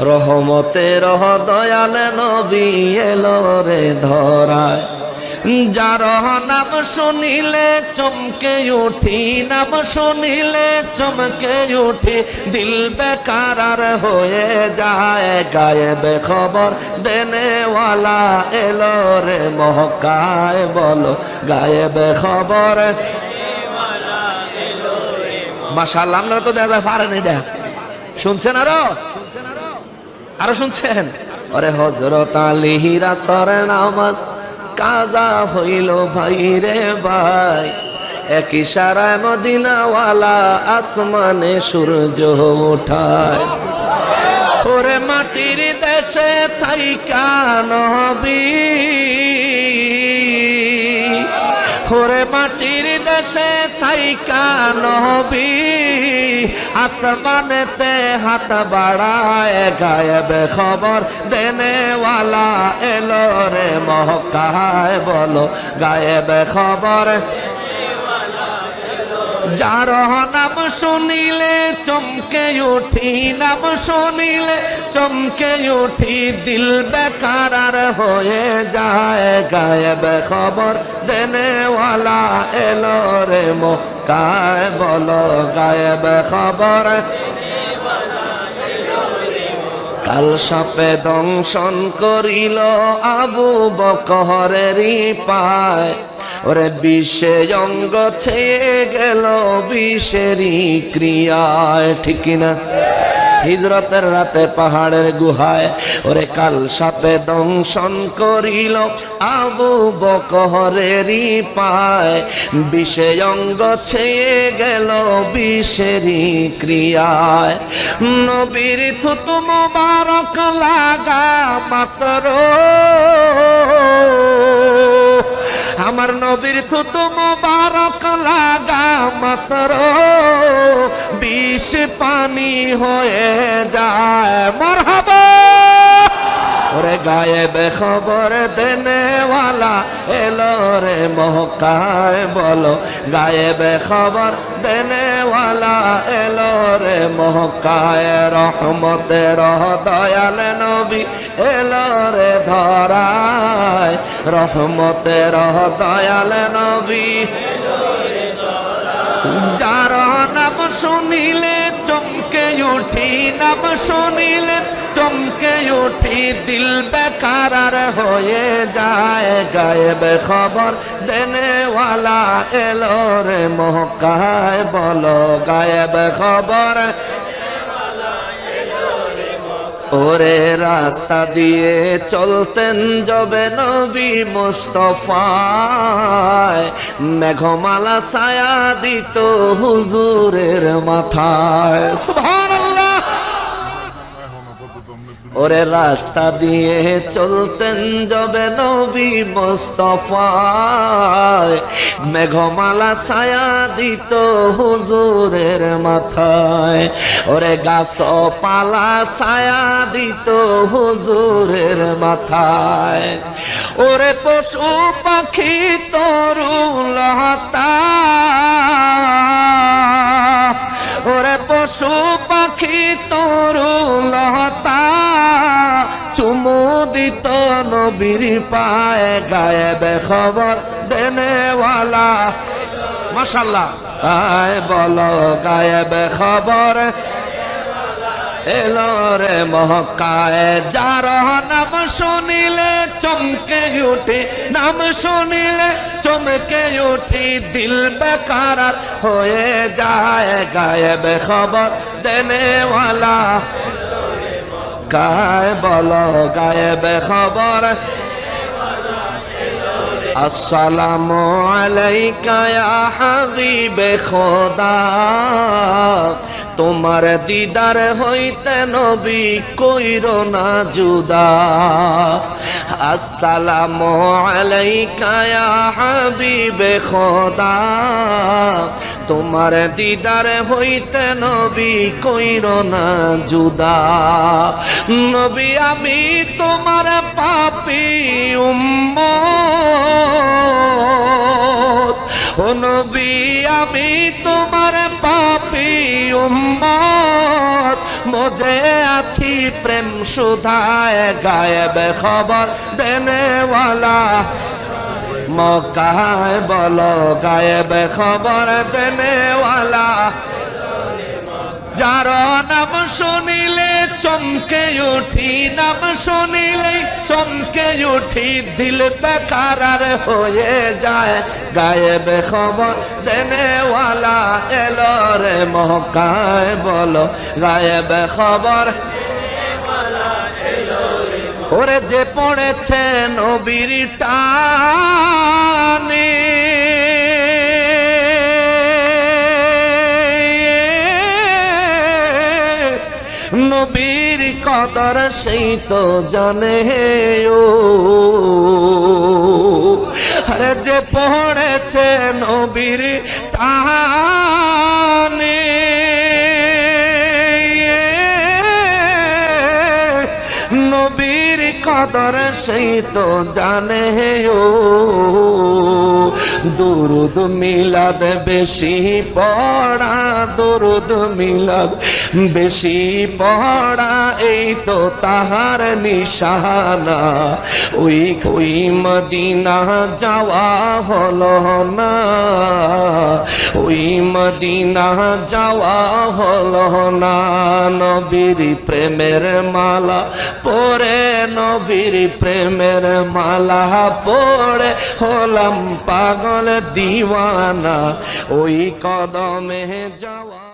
রহমতে রহ দয়াল নবী এলো রে ধরায়। যার নাম শুনিলে চমকে উঠি, নাম শুনিলে চমকে উঠি, দিল বেকার হয়ে যায় গায়েবে খবর। দেনেওয়ালা এলো রে মহকায় বলো গায়েবে খবর। মাশাআল্লাহ, আমরা তো দেখা পারেনি দেখ শুনছেন আরও? আরও শুনছেন? অরে হজরত আলী হীরা সরে নামাজ কাজা হইল ভাই রে ভাই। এক সারা মদিনাওয়ালা আসমানে সূর্য উঠায়। ওরে মাটির দেশে থাইকা নবী। ওরে মাটির দেশে থাইকা নহবি আসমানেতে হাত বাড়ায় গায়েব খবর, দেনেওয়ালা এলো রে মহকায় বলো গায়েব খবর। যার নাম শুনিলে চমকে উঠি, নাম শুনিলে চমকে উঠি, দিল বেকার আর হয়ে যায় গায়েব খবর। দেনেওয়ালা এলো রে মো কায় বলো গায়েব খবর। কাল সাপে দংশন করিল আবু বকহরেরই পায়। ওরে বিশ্বে অঙ্গ ছেয়ে গেল বিষেরই ক্রিয়ায়, ঠিক না? হিজরতের রাতে পাহাড়ের গুহায় ওরে কাল সাপে দংশন করিল আবু বকহরেরই পায়। বিষে অঙ্গ ছেয়ে গেল বিষেরই ক্রিয়ায়। নবীর থুতু মোবারক লাগা মাত্র আমার নবীর থুতু মোবারক লাগা মাত্র। বিষ পানি হয়ে যায়। মরহাবা। ওরে গায়েব খবর দেনেওয়ালা এলো রে মহকায় বলো। গায়েব খবর দেনেওয়ালা এলো রে মহকায় রহমতে রহ দয়াল নবী এলো রে ধরায় রহমতে রহ দয়াল নবী। যার নাম শুনিলে চমকে উঠি, নাম শুনিলে চমকে উঠি, দিল বেকার হয়ে যায় গায়েব খবর। দেনেওয়ালা এলো রে মহকায় বলো গায়েব খবর। ওরে রাস্তা দিয়ে চলতেন যবে নবী মোস্তফায়। মেঘমালা ছায়া দিত হুজুরের মাথায়। ওরে রাস্তা দিয়ে চলতেন যবে নবী মোস্তফায়। মেঘমালা ছায়া দিত হুজুরের মাথায়। ওরে গাছ পালা ছায়া দিত হুজুরের মাথায়। ওরে পশু পাখি তরু লতা ওরে পশু পাখি তরু লতা চুমুদিত নবীর পায়, গায়ে বেখবর দেনেওয়ালা। মশাল্লাহ। আয় বলো, গায়ে খবর এলো রে মহকায়, যার নাম শুনিলে চমকে উঠে, নাম শুনিলে চমকে উঠি, দিল বেকার হয়ে যায় গায়েব খবর দেনেওয়ালা। গায়ে বলো গায়েব খবর আসসালামু আলাইকা ইয়া হাবিবে খোদা। তোমার দিদার হইতে নবী কইর না জুদা। আসসালামু আলাইকা ইয়া হাবিবে খোদা। তোমার দিদার হইতে নবী কইর না জুদা। নবী আমি তোমার পাপি আমি তোমার পাপি উম্মত। মজে আছি, প্রেম সুধায় গায়েব খবর দেনেওয়ালা। মকায় বল, গায়েব খবর দেনেওয়ালা। যার নাম শুনিলে চমকে উঠি, নাম শুনিলে চমকে উঠি, দিল বেকার হয়ে যায় গায়েব খবর। দেনেওয়ালা এলো রে মহকায় বলো গায়েব খবর। ওরে যে পড়েছে নবীর টানে নবীর কদর সেই তো জানে ও। আরে যে পড়েছে নবীর টানে নবীর কদর সেই তো জানে ও। দুরুদ মিলাদ, বেশি পড়া দুরুদ মিলাদ, বেশি পড়া এই তো তাহার নিশানা। ওই ওই মদিনা যাওয়া হলো না। ওই মদিনা যাওয়া হলো না। নবীর প্রেমের মালা পরে, নবীর প্রেমের মালা পরে হলাম পাগল দিওয়ানা ওই কদমে যাওয়া